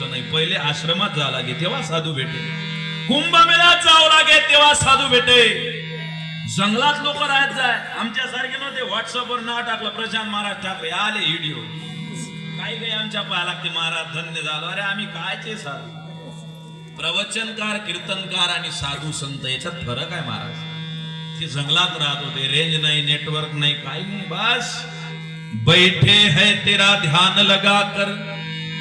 गोष्ट नाही. पहिले आश्रमात जा लागे तेव्हा साधू भेटे कुंभमेळ्यात जावं लागे तेव्हा साधू भेटे जंगलात लोक राहत जाय. आमच्या सारखे नव्हते व्हॉट्सअपवर नाव टाकलं प्रशांत महाराज ठाकरे. आले व्हिडिओ काही काही आमच्या पाया लागते. महाराज धन्य झालो. अरे आम्ही कायचे साधू? प्रवचनकार कीर्तनकार आणि साधू संत याच्यात फरक आहे महाराज. ते जंगलात राहत होते. रेंज नाही नेटवर्क नाही काही नाही. बस. बैठे है तेरा ध्यान लगा कर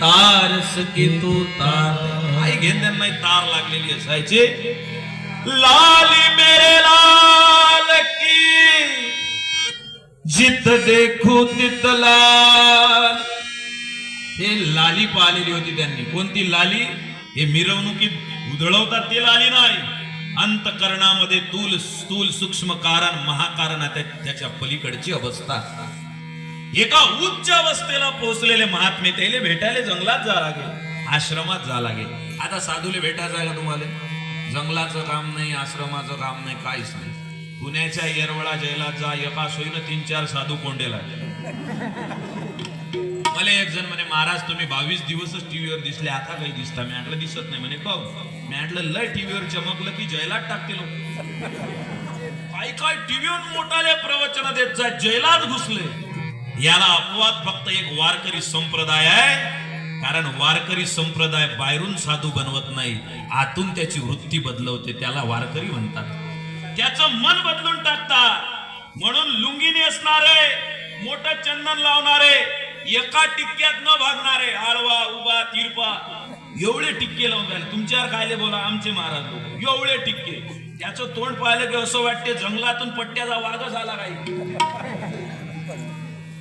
तार सके तो तार. आई घेण त्यांना तार लागलेली असायचे लाली मेरे लाल की. जित देखो तित लाल. हे लाली पाहिलेली होती त्यांनी. कोणती लाली? हे मिरवणुकीत उधळवतात ती लाली नाही. अंतकरणामध्ये तूल स्थूल सूक्ष्म कारण महाकारण त्या- त्याच्या पलीकडची अवस्था. एका उच्च अवस्थेला पोहोचलेले महात्मे त्याला भेटायला जंगलात जा लागेल आश्रमात जा लागेल. आता साधूले भेटायचं आहे का तुम्हाला? जंगलाचं काम नाही आश्रमाचं काम नाही काहीच नाही. पुण्याच्या येरवळा जैलात जा एका सोयीनं तीन चार साधू कोंडेला. मला एक जण म्हणे महाराज तुम्ही बावीस दिवसच टीव्हीवर दिसले आता काही दिसता? मी म्हटलं दिसत नाही. म्हणे कव मी म्हटलं लय टीव्हीवर चमकलं की जैलात टाकते लोक. काय काय टीव्हीवर मोठाले प्रवचन देत जाय जैलात घुसले. याला अपवाद फक्त एक वारकरी संप्रदाय आहे. कारण वारकरी संप्रदाय बाहेरून साधू बनवत नाही. आतून त्याची वृत्ती बदलवते. त्याला वारकरी म्हणतात. त्याचं मन बदलून टाकतात. म्हणून लुंगी नेसणारे मोठं चंदन लावणारे एका टिक्क्यात न भागणारे आळवा उभा तिरपा एवढे टिक्के लावून राहिले तुमच्यावर कायले बोला आमचे महाराज लोक. एवढे टिक्के. त्याचं तोंड पाहिलं की असं वाटते जंगलातून पट्ट्याचा वाघ झाला काही.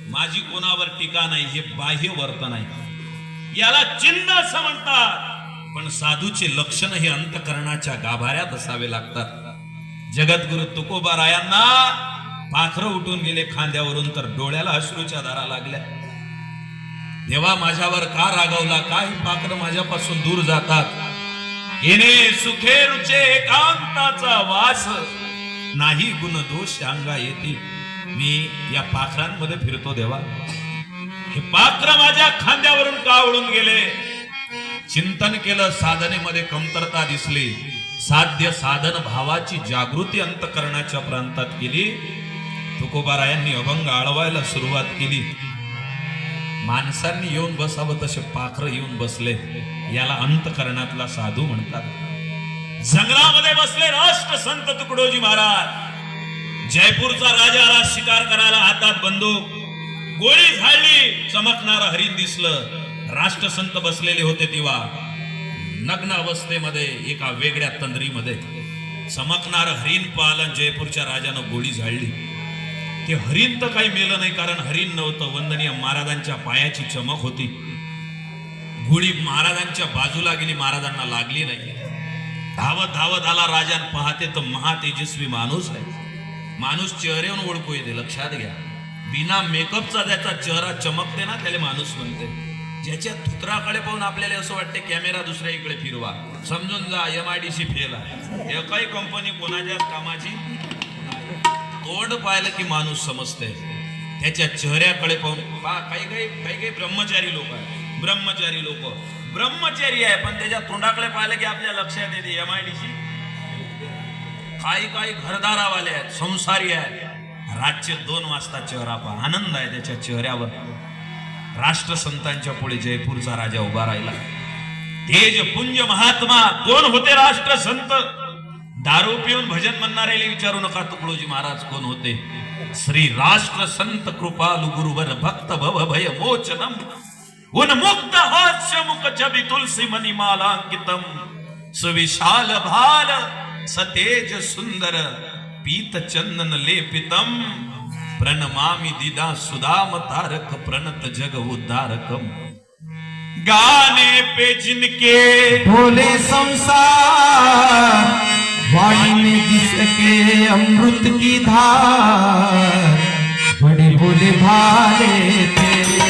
माझी कोणावर टीका नाही हे बाह्य वर्तन आहे. याला चिन्ह असं म्हणतात पण साधूचे लक्षण हे अंतकरणाच्या गाभाऱ्यात असावे लागतात. जगद्गुरु तुकोबा रायांना पाखरं उठून गेले खांद्यावरून तर डोळ्याला अश्रूच्या धारा लागल्या. देवा माझ्यावर का रागवला? काही पाखरं माझ्यापासून दूर जातात. येणे सुखेरुचे एकांताचा वास. नाही गुण दोष अंगा येते मी या पाखरांमध्ये फिरतो देवा. हे पात्र माझ्या खांद्यावरून का उडून गेले? चिंतन केलं साधनेमध्ये कमतरता दिसली. साध्य साधन भावाची जागृती अंतकरणाच्या प्रांतात केली. तुकोबारायांनी अभंग आळवायला सुरुवात केली. माणसांनी येऊन बसावं तसे पाखर येऊन बसले. याला अंतकरणातला साधू म्हणतात. जंगलामध्ये बसले राष्ट्र संत तुकडोजी महाराज. जयपूरचा राजा आला शिकार करायला हातात बंदूक. गोळी झाडली चमकणार हरिण दिसलं. राष्ट्रसंत बसलेले होते तेव्हा. नग्न अवस्थेमध्ये एका वेगळ्या तंद्रीमध्ये. चमकणार हरिण पालन जयपूरच्या राजानं गोळी झाडली. ते हरिण तर काही मेलं नाही कारण हरिण नव्हतं. वंदनीय महाराजांच्या पायाची चमक होती. गोळी महाराजांच्या बाजूला गेली महाराजांना लागली नाही. धावत धावत आला राजान पाहते तर महातेजस्वी माणूस आहे. माणूस चेहऱ्यावरून ओळखू येते लक्षात घ्या. बिना मेकअपचा ज्याचा चेहरा चमकते ना त्याला माणूस म्हणते. ज्याच्या थुत्राकडे पाहून आपल्याला असं वाटते कॅमेरा दुसऱ्या इकडे फिरवा. समजून जा M I D C fail आहे. एकही कंपनी कोणाच्याच कामाची तोंड पाहिलं की माणूस समजते त्याच्या चेहऱ्याकडे पाहून पा काही काही काही काही ब्रह्मचारी लोक आहेत. ब्रह्मचारी लोक. ब्रह्मचारी आहे पण त्याच्या तोंडाकडे पाहिलं की आपल्या लक्षात येते एम आय डी सी काही काही घरदारावाले आहेत संसारी आहेत. राज्य दोन वाजता चेहरा पहा. आनंद आहे त्याच्या चेहऱ्यावर. राष्ट्रसंतांच्या पुढे जयपूरचा राजा उभा राहिला. तेज पुंज महात्मा कोण होते राष्ट्रसंत? दारू पिऊन भजन म्हणणारे विचारू नका तुकडोजी महाराज कोण होते? श्री राष्ट्र संत कृपालु गुरुवर भक्त भव भय मोचनम। उन्मुक्त हास्य मुख छबि तुलसी मनी मालांकितम सुविशाल भाल। सतेज सुंदर पीत चंदन लेपितम। प्रणमामि दिदा सुदाम तारक प्रणत जग उद्धारकम। गाने पे जिनके भोले संसार वाणी में जिसके अमृत की धार। बड़े भोले भाले तेरे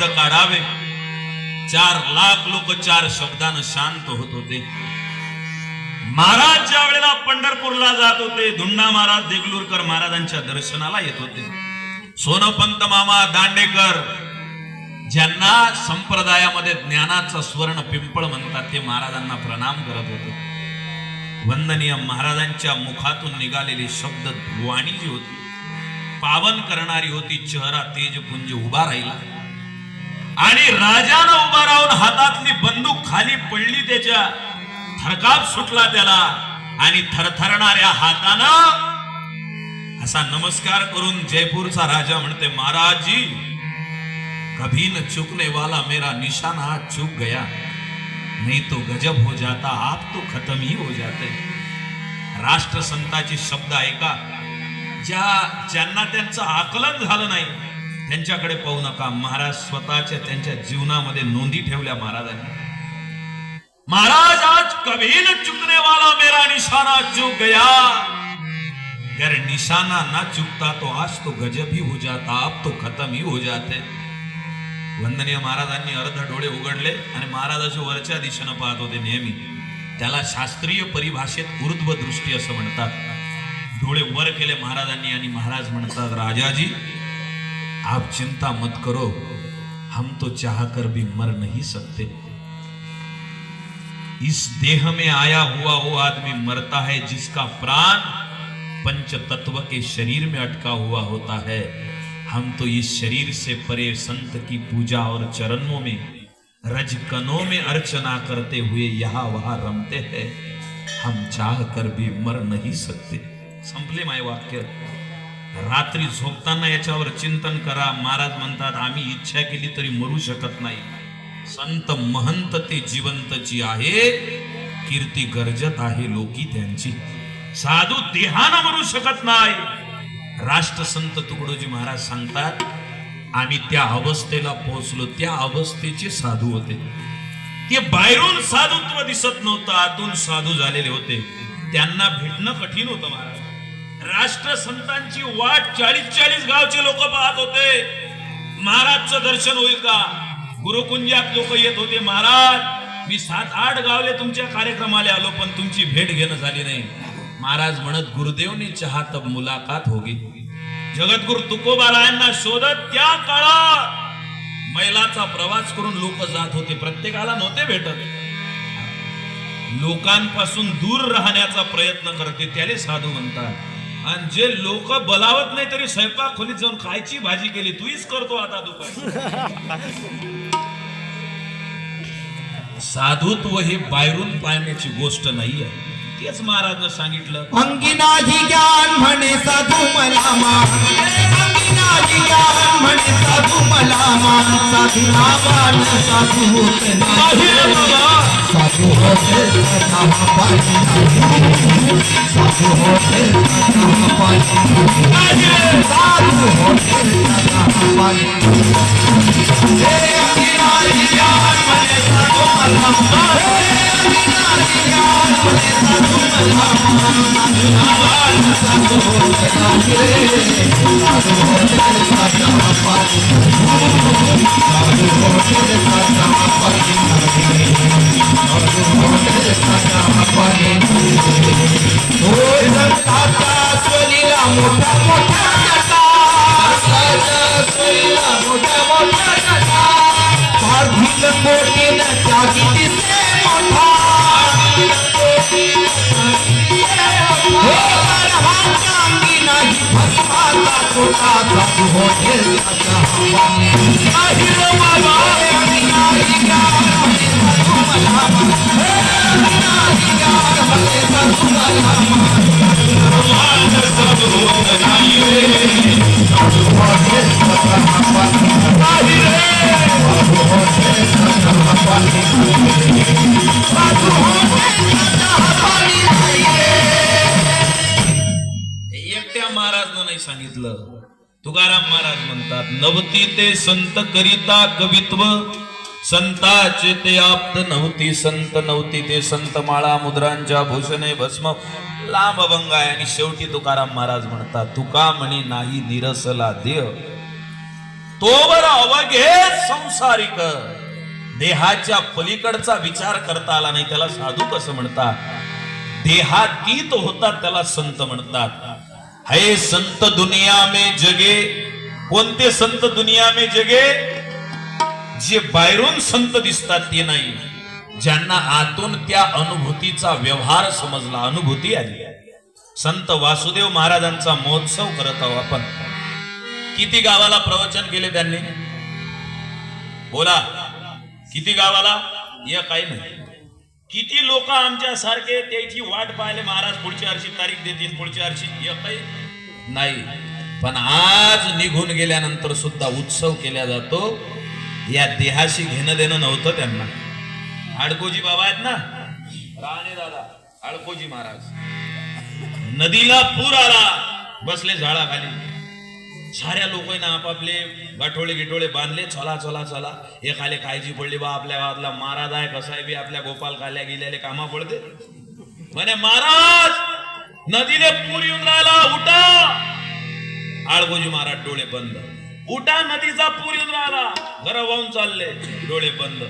शब्द काढावे. चार लाख लोक चार शब्दानं शांत होत होते. महाराज ज्या वेळेला पंढरपूरला जात होते धुंडा महाराज देगलूरकर महाराजांच्या दर्शनाला येत होते. सोनपंत मामा दांडेकर ज्यांना संप्रदायामध्ये ज्ञानाचा स्वर्ण पिंपळ म्हणतात ते महाराजांना प्रणाम करत होते. वंदनीय महाराजांच्या मुखातून निघालेले शब्द वाणी जी होती पावन करणारी होती चेहरा तेजपुंज उभा राहिला. आणि राजानं उभा राहून हातातली बंदूक खाली पडली त्याच्या. थरकाप सुटला त्याला आणि थरथरणाऱ्या हातानं असा नमस्कार करून जयपूरचा राजा म्हणते महाराज जी कभी न चुकने वाला मेरा निशाना चुक चूक गया. नहीं तो गजब हो जाता आप तो खत्म ही हो जाते. राष्ट्रसंताचे शब्द ऐका. ज्या ज्यांना त्यांचं आकलन झालं नाही त्यांच्याकडे पाहू नका. महाराज स्वतःच्या त्यांच्या जीवनामध्ये नोंदी ठेवल्या महाराजांनी. महाराज आज कभी न चुकने वाला मेरा निशाना चूक गया. अगर निशाना ना चुकता तो आज तो गजब ही हो जाता अब तो खत्म ही हो जाते. वंदनीय महाराजांनी अर्ध डोळे उघडले आणि महाराजाच्या वरच्या दिशेनं पाहत होते नेहमी. त्याला शास्त्रीय परिभाषेत ऊर्ध्व दृष्टी असं म्हणतात. डोळे वर केले महाराजांनी आणि महाराज म्हणतात राजाजी आप चिंता मत करो, हम तो चाह कर भी मर नहीं सकते। इस देह में आया हुआ वो आदमी मरता है, जिसका प्राण पंच तत्व के शरीर में अटका हुआ होता है। हम तो इस शरीर से परे संत की पूजा और चरणों में, रजकनों में अर्चना करते हुए यहाँ वहाँ रमते हैं। हम चाह कर भी मर नहीं सकते। संपले माए वाक्य। रात्री झोपताना याच्यावर चिंतन करा. महाराज म्हणतात आम्ही इच्छा केली तरी मरू शकत नाही. संत महंत ते जिवंतची आहे कीर्ती गरजत आहे लोकी त्यांची. साधू देहानं मरू शकत नाही. राष्ट्रसंत तुकडोजी महाराज सांगतात आम्ही त्या अवस्थेला पोहोचलो. त्या अवस्थेचे साधू होते. ते बाहेरून साधुत्व दिसत नव्हतं. आतून साधू झालेले होते. त्यांना भेटणं कठीण होतं महाराज. राष्ट्रसंतांची वाट चाळीस चाळीस गावचे लोक पाहत होते. महाराजचं दर्शन होईल का गुरुकुंजात लोक येत होते महाराज मी सात आठ गावले तुमच्या कार्यक्रमाला आलो पण तुमची भेट घेणं झाली नाही. महाराज म्हणत गुरुदेवनी चहा तब मुलाकात होगी. जगद्गुरु तुकोबारायांना शोधत त्या काळात मैलाचा प्रवास करून लोक जात होते प्रत्येकाला नव्हते भेटत. लोकांपासून दूर राहण्याचा प्रयत्न करते त्याले साधू म्हणतात. आणि जे लोक बोलावत नाही तरी स्वयंपाक खोलीत जाऊन खायची भाजी केली तूच करतो आता दुपारी. साधुत्व हे बाहेरून पाहण्याची गोष्ट नाही आहे तेच महाराजनं सांगितलं. अंगिनाजी ज्ञान म्हणे साधू मला म्हणे साधू मला साधू नावान साधू होत नाही. साधू होते नाही. साधू होते मान. साधू नावान साधू मला मान. हे अंगी नाही सांगितलं. तुकाराम महाराज म्हणतात नवती ते संत करिता कवित्व संताचे ते आप्त नव्हती संत नव्हती ते संत माळा मुद्रांच्या भूषणे भस्म लांब भंग आहे. आणि शेवटी तुकाराम महाराज म्हणतात तुका म्हणे नाही निरसला देह. तोवर अवघे संसारिक देहाच्या पलीकडचा विचार करता आला नाही. त्याला साधू कसं म्हणतात? देहातीत होतात त्याला संत म्हणतात. हे संत दुनिया में जगे? कोणते संत दुनिया में जगे? जे बाहेरून संत दिसतात ते नाही. ज्यांना आतून त्या अनुभूतीचा व्यवहार समजला अनुभूती आली. संत वासुदेव महाराजांचा महोत्सव करत आहोत आपण. किती गावाला प्रवचन केले त्यांनी? बोला. किती गावाला? या काही नाही. किती लोक आमच्या सारखे त्याची वाट पाहिले महाराज पुढच्या वर्षी तारीख देतील पुढच्या वर्षी नाही. पण आज निघून गेल्यानंतर सुद्धा उत्सव केला जातो. या देहाशी घेणं देणं नव्हतं त्यांना. आडकोजी बाबा आहेत ना? राणे दादा आडकोजी महाराज. नदीला पूर आला बसले झाडाखाली. साऱ्या लोकांना आपापले गाठोळे गिठोळे बांधले चला चला चला. एखाले काळजी पडली बा आपल्या गावातला महाराज आहे कसा आहे बी आपल्या गोपाल खाल्या गेल्याले कामा पडते. म्हणे महाराज नदीने पूर येऊन राहिला उठा. आळगोजी महाराज डोळे बंद. उठा नदीचा पूर येऊन राहिला. घर वाहून चालले डोळे बंद.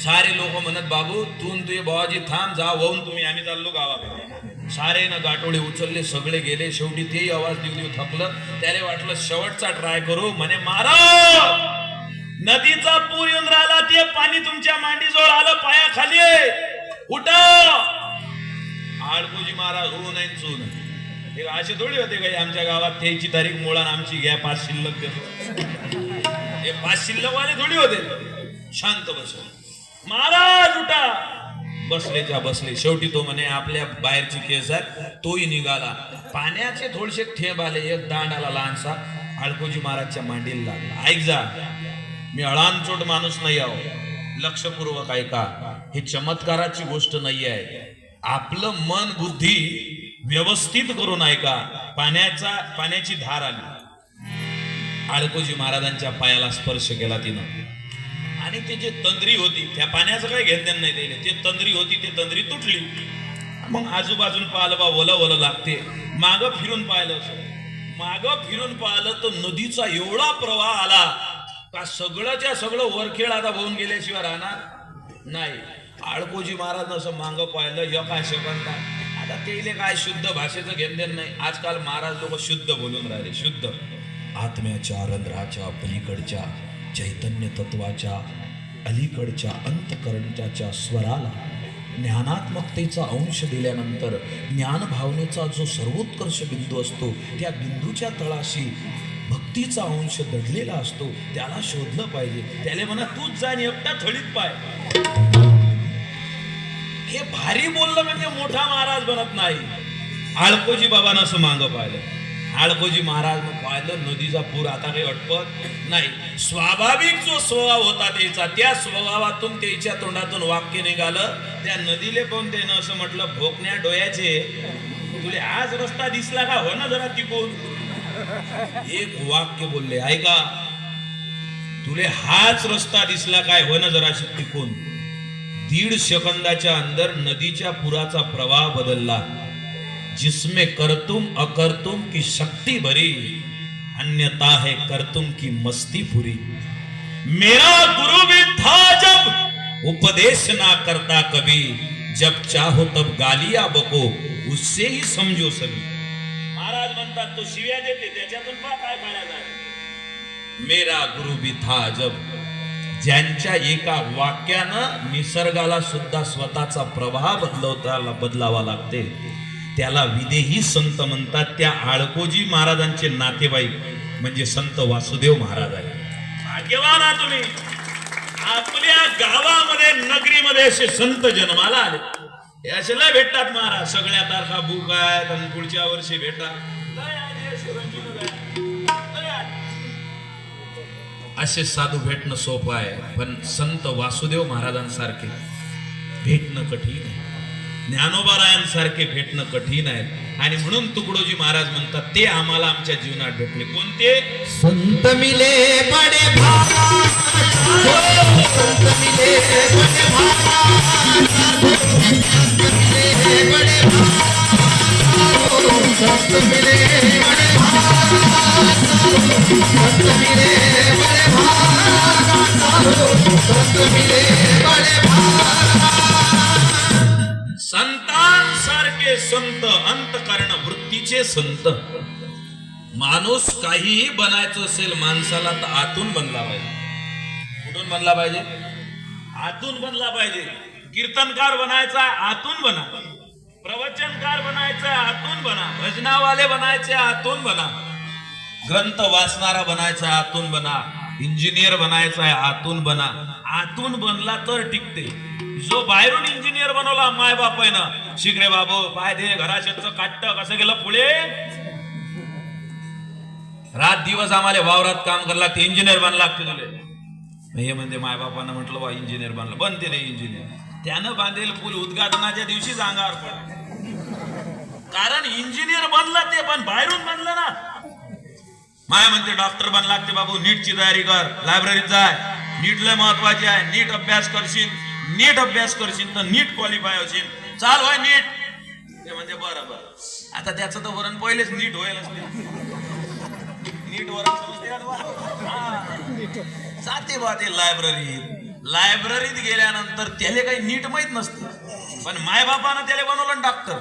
सारे लोक म्हणत बाबू तू तुझे बाबाजी थांब जा वाहून तुम्ही आम्ही चाललो गावाकडे. सारे ना गाठोळे उचलले सगळे गेले. शेवटी तेही आवाज देऊ देऊ थकलं त्याला वाटलं शेवटचा ट्राय करू. म्हणे मारा नदीचा पूर येऊन राहिला. ते पाणी तुमच्या मांडीजवळ आलं पायाखाली. उठा. आडकोजी महाराज होऊ नाही चू नाही. हे असे थोडी होते काही आमच्या गावात. त्याची तारीख मुळा आमची घ्या पाच शिल्लक देतो हे पाच शिल्लक वाले थोडी होते. शांत बस. महाराज उठा. बसलेच्या बसले. शेवटी तो म्हणे आपल्या बाहेरची केस आहे तोही निघाला. पाण्याचे थोडेसे ठेब आले. एक दांड आला लहानसा आळकोजी महाराजच्या मांडीला लागला. ऐक जा मी अळानचोट माणूस नाही आहो. लक्षपूर्वक ऐका. हे चमत्काराची गोष्ट नाही आहे. आपलं मन बुद्धी व्यवस्थित करून ऐका. पाण्याचा पाण्याची धार आली. आळकोजी महाराजांच्या पायाला स्पर्श केला तिनं. आणि ते जे तंद्री होती त्या पाण्याचं काही घेणं नाही त्याला ते तंद्री होती ते तंद्री तुटली. मग आजूबाजून पाहिलं बा ओलं ओलं लागते. माग फिरून पाहिलं असं. माग फिरून पाहिलं तर नदीचा एवढा प्रवाह आला का सगळंच्या सगळं वरखेळ आता होऊन गेल्याशिवाय राहणार नाही. आळकोजी महाराज असं मागं पाहिलं यका शकंदा आता तेले काय शुद्ध भाषेचं घेणं नाही. आजकाल महाराज लोक शुद्ध बोलून राहिले शुद्ध. आत्म्याच्या रंध्राच्या पलीकडच्या चैतन्य तत्वाच्या अलीकडच्या अंतकरणच्या स्वराला ज्ञानात्मकतेचा अंश दिल्यानंतर ज्ञान भावनेचा जो सर्वोत्कर्ष बिंदू असतो त्या बिंदूच्या तळाशी भक्तीचा अंश दडलेला असतो त्याला शोधलं पाहिजे. त्याला म्हणा तूच जा एकटा थळीत पाय. हे भारी बोललं म्हणजे मोठा महाराज बनत नाही. आळकोजी बाबांना असं मांग पाहिलं. आळकोजी महाराज पाहिलं नदीचा पूर आता काही अटपत नाही. स्वाभाविक जो स्वभाव होता त्याचा त्या स्वभावातून त्याच्या तोंडातून वाक्य निघालं. त्या नदीले पण त्यानं असं म्हटलं भोकण्या डोळ्याचे. तुले आज रस्ता दिसला का? हो ना जरा तिकून. एक वाक्य बोलले ऐका तुले हाच रस्ता दिसला काय? हो ना जरा तिकून. दीड सेकंदाच्या अंदर नदीच्या पुराचा प्रवाह बदलला. जिसमें करतुम अकर्तुम की शक्ति भरी अन्यता है करतुम की मस्ती पूरी। मेरा गुरु भी था जब उपदेश ना करता कभी, जब चाहो तब गालिया बको, उससे ही समजो सभी। महाराज म्हणतात तो शिव्या देते, त्याच्यातून पहा काय जाय मेरा गुरु भी था जब ज्यांच्या एका वाक्यानं निसर्गाला सुद्धा स्वतःचा प्रवाह बदलवता बदलावा लागते. त्याला विदेही संत म्हणतात. त्या आळकोजी महाराजांचे नातेवाईक म्हणजे संत वासुदेव महाराज आहे भाग्यवान आहात तुम्ही. आपल्या गावामध्ये नगरीमध्ये असे संत जन्माला आले. असे लय भेटतात महाराज. सगळ्या तारखा बुक आहेत आणि पुढच्या वर्षी भेटा असे साधू भेटणं सोपं आहे पण संत वासुदेव महाराजांसारखे भेटणं कठीण आहे. ज्ञानोबारायांसारखे भेटणं कठीण आहे. आणि म्हणून तुकडोजी महाराज म्हणतात ते आम्हाला आमच्या जीवनात भेटले. कोणते? संत मिले पडे संत मिले संत मिले संत मिले संतान सारखे संत अंत करण वृत्तीचे संत. माणूस काहीही बनायचं असेल माणसाला तर आतून बनला पाहिजे. कुठून बनला पाहिजे? आतून बनला पाहिजे. कीर्तनकार बनायचा आतून बना. प्रवचनकार बनायचा आतून बना. भजनावाले बनायचे आतून बना. ग्रंथ वाचणारा बनायचा आतून बना. इंजिनियर बनायचा आहे आतून बना. आतून बनला तर टिकते. जो बाहेरून इंजिनियर बनवला माय बापायनं शिकरे बाबू पाय दे घराशेच काटत कसं गेलं पुढे? रात दिवस आम्हाला वावरात काम करायला लागते इंजिनियर बनला लागते तुले. हे म्हणजे माय बापानं म्हटलं बा इंजिनियर बनलं. बनते रे इंजिनियर त्यानं बांधेल पूल उद्घाटनाच्या दिवशी अंगावर कारण इंजिनियर बनला ते पण बाहेरून बनलं ना. माय म्हणते डॉक्टर बन लागते बाबू नीटची तयारी कर लायब्ररीत जाय. नीट लय महत्वाची आहे नीट अभ्यास करशील. नीट अभ्यास करशील तर नीट क्वालिफाय होशील. चाल होय नीट. ते म्हणजे बरं बरं. आता त्याचं तर वरण पहिलेच नीट होईल नीट वरण जाते बा ते लायब्ररीत लायब्ररीत गेल्यानंतर त्याला काही नीट माहीत नसतं. पण मायबापानं त्याला बनवलं डॉक्टर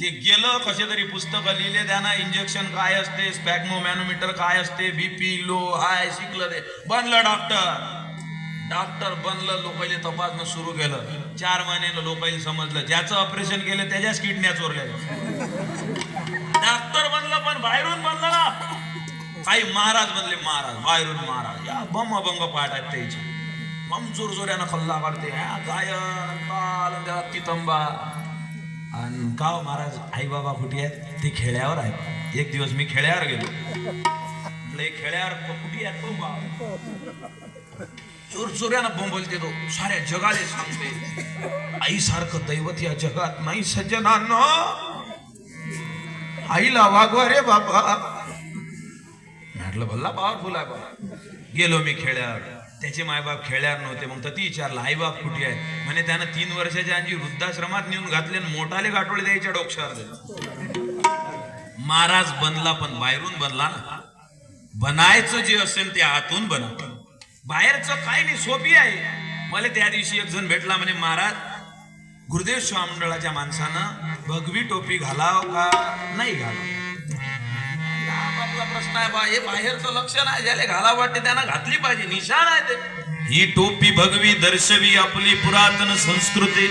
ते गेलं कसे तरी पुस्तकं लिहिले त्यांना इंजेक्शन काय असते स्पॅग्मो मॅनोमीटर काय असते बीपी लो हाय शिकलं ते. बनलं डॉक्टर डॉक्टर बनलं लोकांनी तपासणं सुरू केलं. चार महिन्यानं लोकांनी समजलं. ज्याचं ऑपरेशन केलं त्याच्याच किडन्या चोरल्या डॉक्टर बनलं पण बाहेरून बनलं ना. काही महाराज बनले महाराज बाहेरून महाराज. या बम अभंग पाठ आहेत बम जोर जोऱ्यानं खल्ला काढते गायन त्याला तितंबा आणि काव महाराज आई बाबा कुठे आहेत? ते खेड्यावर आहेत. एक दिवस मी खेड्यावर गेलो. म्हटलं, "हे खेड्यावर कुठे आहेत? तो बोंबलते तो साऱ्या जगाले सांगते. आईसारखं दैवत या जगात नाही सज्जनांनो आईला वागवा रे बाबा. म्हटलं भल्ला पॉवरफुल आहे बाबा गेलो मी खेळ्यावर त्याचे मायबाप खेळ्यावर नव्हते. मग तर ती विचारलं आईबाप कुठे आहे म्हणे त्यानं तीन वर्षाच्या आणि वृद्धाश्रमात नेऊन घातले आणि मोठाले गाठोळे द्यायच्या डोक्षावर महाराज बनला पण बाहेरून बनला ना. बनायचं जे असेल ते आतून बनवलं बाहेरचं काय नाही सोपी आहे. मला त्या दिवशी एक जण भेटला म्हणे महाराज गुरुदेव शिवा मंडळाच्या माणसानं भगवी टोपी घालाव का नाही घालाव? आपला प्रश्न आहे बा हे बाहेरचं लक्ष नाही ज्याला घाला वाटते त्यांना घातली पाहिजे निशाण आहे ते. ही टोपी भगवी दर्शवी आपली पुरातन संस्कृती.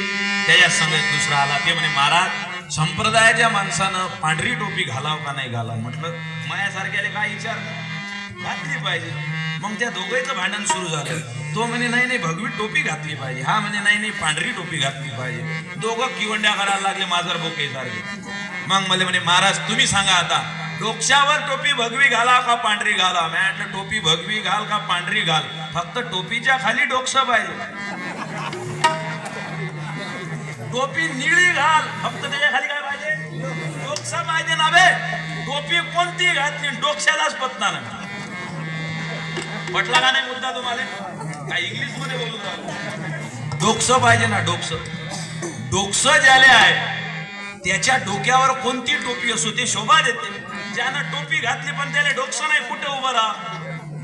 त्याच्या संगत दुसरा आला ते म्हणे महाराज संप्रदायाच्या माणसानं पांढरी टोपी घालाव का नाही घालाव? म्हटलं मायासारख्याला काय विचार घातली पाहिजे. मग त्या दोघांचं भांडण सुरू झालं. तो म्हणे नाही नाही भगवी टोपी घातली पाहिजे. हा म्हणे नाही नाही पांढरी टोपी घातली पाहिजे. दोघं किवंड्या करायला लागले माजर बोके सारखे. मग मला म्हणे महाराज तुम्ही सांगा आता डोक्यावर टोपी भगवी घाला का पांढरी घाला? मी म्हटलं टोपी भगवी घाल का पांढरी घाल? फक्त टोपीच्या खाली डोक्ष पाहिजे टोपी निळी घाल. फक्त त्याच्याखाली काय पाहिजे? डोकसा पाहिजे ना बे. टोपी कोणती घातली? डोक्यालाच पत्ता नाही. पटला का नाही मुद्दा तुम्हाला? काय इंग्लिशमध्ये बोलून डोकसं पाहिजे ना डोकसं. डोकस ज्याले आहे त्याच्या डोक्यावर कोणती टोपी असो ते शोभा देते. ज्यानं टोपी घातली पण त्याला डोकसं नाही कुठे उभं राहा?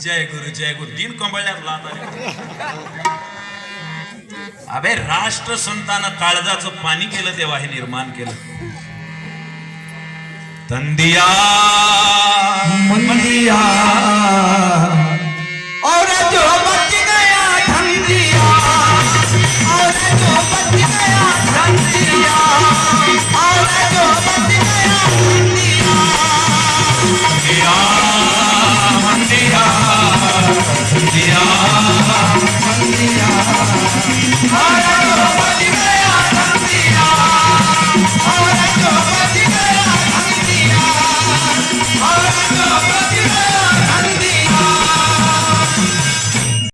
जय गुरु जय गुरु. दिन कंबळल्यात लाता अबे राष्ट्र संतानं काळजाचं पाणी केलं तेव्हा हे निर्माण केलं. तंदिया. मंदिया.